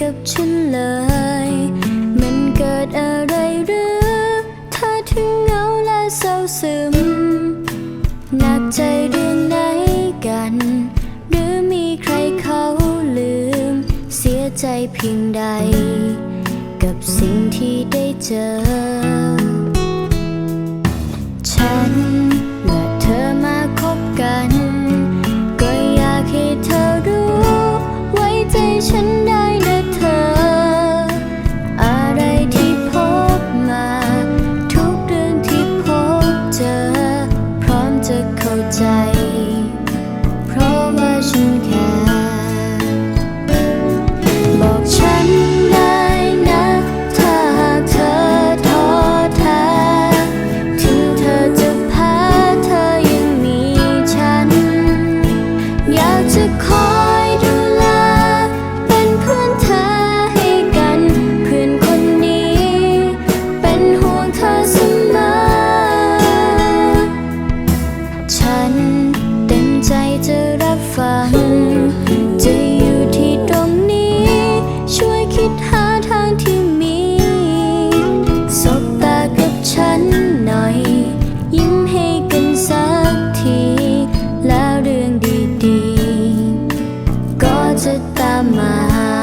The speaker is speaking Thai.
กับฉันเลย มันเกิดอะไรหรือเธอถึงเหงาและเศร้าซึมหนักใจเรื่องไหนกัน หรือมีใครเขาลืม เสียใจเพียงใด กับสิ่งที่ได้เจอ pagkamahal